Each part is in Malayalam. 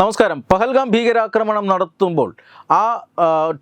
നമസ്കാരം. പഹൽഗാം ഭീകരാക്രമണം നടത്തുമ്പോൾ ആ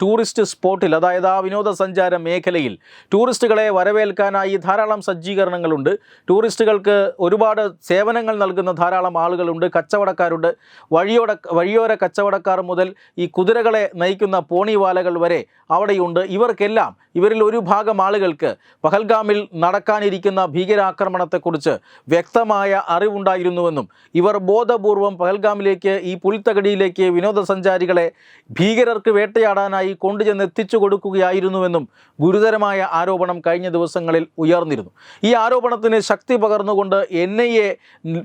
ടൂറിസ്റ്റ് സ്പോട്ടിൽ അതായത് ആ വിനോദസഞ്ചാര മേഖലയിൽ ടൂറിസ്റ്റുകളെ വരവേൽക്കാനായി ധാരാളം സജ്ജീകരണങ്ങളുണ്ട്. ടൂറിസ്റ്റുകൾക്ക് ഒരുപാട് സേവനങ്ങൾ നൽകുന്ന ധാരാളം ആളുകളുണ്ട്. കച്ചവടക്കാരുണ്ട്. വഴിയോട വഴിയോര കച്ചവടക്കാർ മുതൽ ഈ കുതിരകളെ നയിക്കുന്ന പോണിവാലകൾ വരെ അവിടെയുണ്ട്. ഇവർക്കെല്ലാം ഇവരിൽ ഒരു ഭാഗം ആളുകൾക്ക് പഹൽഗാമിൽ നടക്കാനിരിക്കുന്ന ഭീകരാക്രമണത്തെക്കുറിച്ച് വ്യക്തമായ അറിവുണ്ടായിരുന്നുവെന്നും ഇവർ ബോധപൂർവം പഹൽഗാമിലേക്ക് ഈ പുൽത്തകടിയിലേക്ക് വിനോദസഞ്ചാരികളെ ഭീകരർക്ക് വേട്ടയാടാനായി കൊണ്ടുചെന്ന് എത്തിച്ചു കൊടുക്കുകയായിരുന്നുവെന്നും ഗുരുതരമായ ആരോപണം കഴിഞ്ഞ ദിവസങ്ങളിൽ ഉയർന്നിരുന്നു. ഈ ആരോപണത്തിന് ശക്തി പകർന്നുകൊണ്ട് എൻ ഐ എ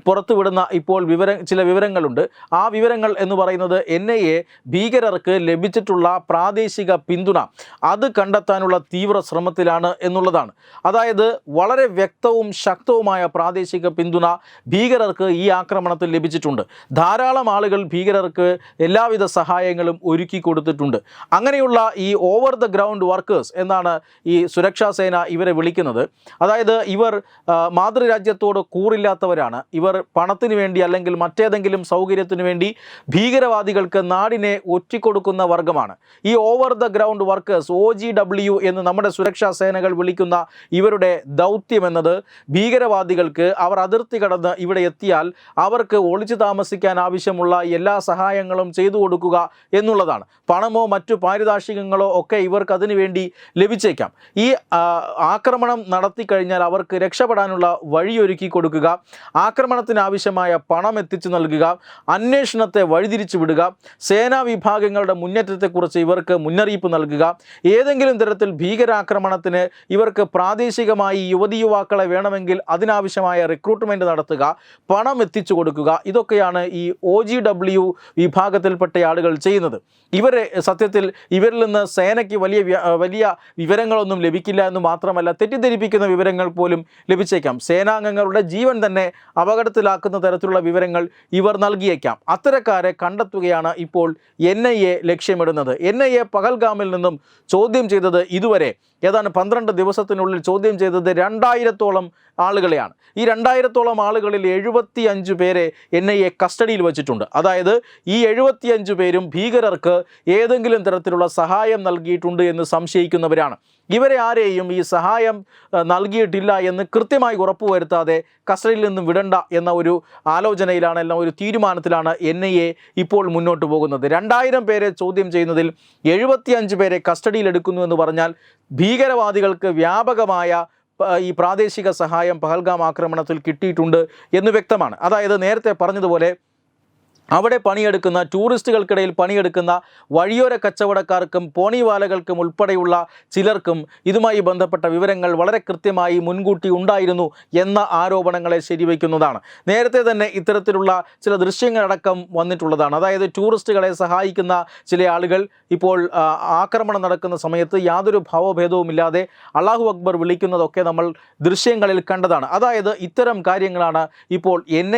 പുറത്തുവിടുന്ന ഇപ്പോൾ വിവര ചില വിവരങ്ങളുണ്ട്. ആ വിവരങ്ങൾ എന്ന് പറയുന്നത് എൻ ഐ എ ഭീകരർക്ക് ലഭിച്ചിട്ടുള്ള പ്രാദേശിക പിന്തുണ. അത് കണ്ടെത്താനുള്ള തീവ്ര ശ്രമത്തിലാണ് എന്നുള്ളതാണ്. അതായത് വളരെ വ്യക്തവും ശക്തവുമായ പ്രാദേശിക പിന്തുണ ഭീകരർക്ക് ഈ ആക്രമണത്തിൽ ലഭിച്ചിട്ടുണ്ട്. ധാരാളം ആളുകൾ ഭീകരർക്ക് എല്ലാവിധ സഹായങ്ങളും ഒരുക്കി കൊടുത്തിട്ടുണ്ട്. അങ്ങനെയുള്ള ഈ ഓവർ ദ ഗ്രൗണ്ട് വർക്കേഴ്സ് എന്നാണ് ഈ സുരക്ഷാ സേന ഇവരെ വിളിക്കുന്നത്. അതായത് ഇവർ മാതൃരാജ്യത്തോട് കൂറില്ലാത്തവരാണ്. ഇവർ പണത്തിന് വേണ്ടി അല്ലെങ്കിൽ മറ്റേതെങ്കിലും സൗകര്യത്തിന് വേണ്ടി ഭീകരവാദികൾക്ക് നാടിനെ ഒറ്റിക്കൊടുക്കുന്ന വർഗമാണ് ഈ over the ground workers O G W എന്ന് നമ്മുടെ സുരക്ഷാ സേനകൾ വിളിക്കുന്ന ഇവരുടെ ദൗത്യം എന്നത് ഭീകരവാദികൾക്ക് അവർ അതിർത്തി കടന്ന് ഇവിടെ എത്തിയാൽ അവർക്ക് ഒളിച്ചു താമസിക്കാൻ ആവശ്യമുള്ള എല്ലാ സഹായങ്ങളും ചെയ്തു കൊടുക്കുക എന്നുള്ളതാണ്. പണമോ മറ്റു പാരിതാഷികങ്ങളോ ഒക്കെ ഇവർക്ക് അതിനു വേണ്ടി ലഭിച്ചേക്കാം. ഈ ആക്രമണം നടത്തി കഴിഞ്ഞാൽ അവർക്ക് രക്ഷപ്പെടാനുള്ള വഴിയൊരുക്കി കൊടുക്കുക ആക്രമണത്തിനാവശ്യമായ പണം എത്തിച്ചു നൽകുക അന്വേഷണത്തെ വഴിതിരിച്ചു വിടുക സേനാ വിഭാഗങ്ങളുടെ മുന്നേറ്റത്തെക്കുറിച്ച് ഇവർക്ക് മുന്നറിയിപ്പ് നൽകുക ഏതെങ്കിലും തരത്തിൽ ഭീകരാക്രമണത്തിന് ഇവർക്ക് പ്രാദേശികമായി യുവതി യുവാക്കളെ വേണമെങ്കിൽ അതിനാവശ്യമായ റിക്രൂട്ട്മെന്റ് നടത്തുക പണം എത്തിച്ചു കൊടുക്കുക ഇതൊക്കെയാണ് ഈ ഒ ജി വിഭാഗത്തിൽപ്പെട്ട ആളുകൾ ചെയ്യുന്നത്. ഇവരെ സത്യത്തിൽ ഇവരിൽ നിന്ന് സേനയ്ക്ക് വലിയ വലിയ വിവരങ്ങളൊന്നും ലഭിക്കില്ല എന്ന് മാത്രമല്ല തെറ്റിദ്ധരിപ്പിക്കുന്ന വിവരങ്ങൾ പോലും ലഭിച്ചേക്കാം. സേനാംഗങ്ങളുടെ ജീവൻ തന്നെ അപകടത്തിലാക്കുന്ന തരത്തിലുള്ള വിവരങ്ങൾ ഇവർ നൽകിയേക്കാം. അത്തരക്കാരെ കണ്ടെത്തുകയാണ് ഇപ്പോൾ എൻ ഐ എ ലക്ഷ്യമിടുന്നത്. എൻ ഐ എ പഹൽഗാമിൽ നിന്നും ചോദ്യം ചെയ്തത് ഇതുവരെ. ഏതാണ്ട് പന്ത്രണ്ട് ദിവസത്തിനുള്ളിൽ ചോദ്യം ചെയ്തത് രണ്ടായിരത്തോളം ആളുകളെയാണ്. ഈ രണ്ടായിരത്തോളം ആളുകളിൽ എഴുപത്തി അഞ്ച് പേരെ എൻ ഐ എ കസ്റ്റഡിയിൽ വച്ചിട്ടുണ്ട്. അതായത് ഈ എഴുപത്തിയഞ്ച് പേരും ഭീകരർക്ക് ഏതെങ്കിലും തരത്തിലുള്ള സഹായം നൽകിയിട്ടുണ്ട് എന്ന് സംശയിക്കുന്നവരാണ്. ഇവരെ ആരെയും ഈ സഹായം നൽകിയിട്ടില്ല എന്ന് കൃത്യമായി ഉറപ്പുവരുത്താതെ കസ്റ്റഡിയിൽ നിന്നും വിടണ്ട എന്ന ഒരു ആലോചനയിലാണ് എല്ലാം ഒരു തീരുമാനത്തിലാണ് എൻ ഇപ്പോൾ മുന്നോട്ട് പോകുന്നത്. രണ്ടായിരം പേരെ ചോദ്യം ചെയ്യുന്നതിൽ എഴുപത്തിയഞ്ച് പേരെ കസ്റ്റഡിയിലെടുക്കുന്നു എന്ന് പറഞ്ഞാൽ ഭീകരവാദികൾക്ക് വ്യാപകമായ ഈ പ്രാദേശിക സഹായം പഹൽഗാം ആക്രമണത്തിൽ കിട്ടിയിട്ടുണ്ട് എന്ന് വ്യക്തമാണ്. അതായത് നേരത്തെ പറഞ്ഞതുപോലെ അവിടെ പണിയെടുക്കുന്ന ടൂറിസ്റ്റുകൾക്കിടയിൽ പണിയെടുക്കുന്ന വഴിയോര കച്ചവടക്കാർക്കും പോണിവാലകൾക്കും ഉൾപ്പെടെയുള്ള ചിലർക്കും ഇതുമായി ബന്ധപ്പെട്ട വിവരങ്ങൾ വളരെ കൃത്യമായി മുൻകൂട്ടി ഉണ്ടായിരുന്നു എന്ന ആരോപണങ്ങളെ ശരിവയ്ക്കുന്നതാണ്. നേരത്തെ തന്നെ ഇത്തരത്തിലുള്ള ചില ദൃശ്യങ്ങളടക്കം വന്നിട്ടുള്ളതാണ്. അതായത് ടൂറിസ്റ്റുകളെ സഹായിക്കുന്ന ചില ആളുകൾ ഇപ്പോൾ ആക്രമണം നടക്കുന്ന സമയത്ത് യാതൊരു ഭാവഭേദവുമില്ലാതെ അള്ളാഹു അക്ബർ വിളിക്കുന്നതൊക്കെ നമ്മൾ ദൃശ്യങ്ങളിൽ കണ്ടതാണ്. അതായത് ഇത്തരം കാര്യങ്ങളാണ് ഇപ്പോൾ എൻ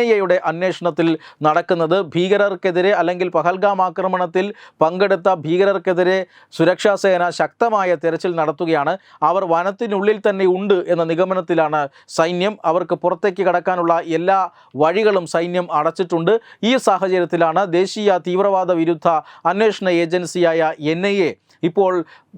അന്വേഷണത്തിൽ നടക്കുന്നത്. ഭീകരർക്കെതിരെ അല്ലെങ്കിൽ പഹൽഗാം ആക്രമണത്തിൽ പങ്കെടുത്ത ഭീകരർക്കെതിരെ സുരക്ഷാ സേന ശക്തമായ തെരച്ചിൽ നടത്തുകയാണ്. അവർ വനത്തിനുള്ളിൽ തന്നെ ഉണ്ട് എന്ന നിഗമനത്തിലാണ് സൈന്യം അവർക്ക് പുറത്തേക്ക് കടക്കാനുള്ള എല്ലാ വഴികളും സൈന്യം അടച്ചിട്ടുണ്ട്. ഈ സാഹചര്യത്തിലാണ് ദേശീയ തീവ്രവാദ വിരുദ്ധ അന്വേഷണ ഏജൻസിയായ എൻ ഇപ്പോൾ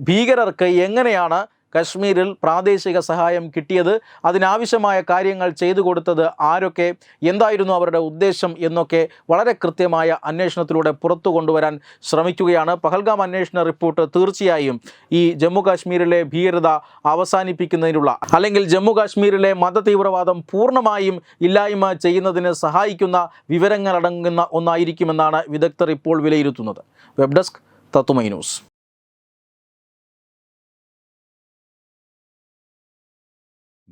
ഭീകരർക്ക് എങ്ങനെയാണ് കശ്മീരിൽ പ്രാദേശിക സഹായം കിട്ടിയത് അതിനാവശ്യമായ കാര്യങ്ങൾ ചെയ്തു കൊടുത്തത് ആരൊക്കെ എന്തായിരുന്നു അവരുടെ ഉദ്ദേശം എന്നൊക്കെ വളരെ കൃത്യമായ അന്വേഷണത്തിലൂടെ പുറത്തു കൊണ്ടുവരാൻ ശ്രമിക്കുകയാണ്. പഹൽഗാം അന്വേഷണ റിപ്പോർട്ട് തീർച്ചയായും ഈ ജമ്മു കാശ്മീരിലെ ഭീകരത അവസാനിപ്പിക്കുന്നതിനുള്ള അല്ലെങ്കിൽ ജമ്മു കാശ്മീരിലെ മതതീവ്രവാദം പൂർണമായും ഇല്ലായ്മ ചെയ്യുന്നതിന് സഹായിക്കുന്ന വിവരങ്ങളടങ്ങുന്ന ഒന്നായിരിക്കുമെന്നാണ് വിദഗ്ധർ ഇപ്പോൾ വിലയിരുത്തുന്നത്. Web desk Thathumai news.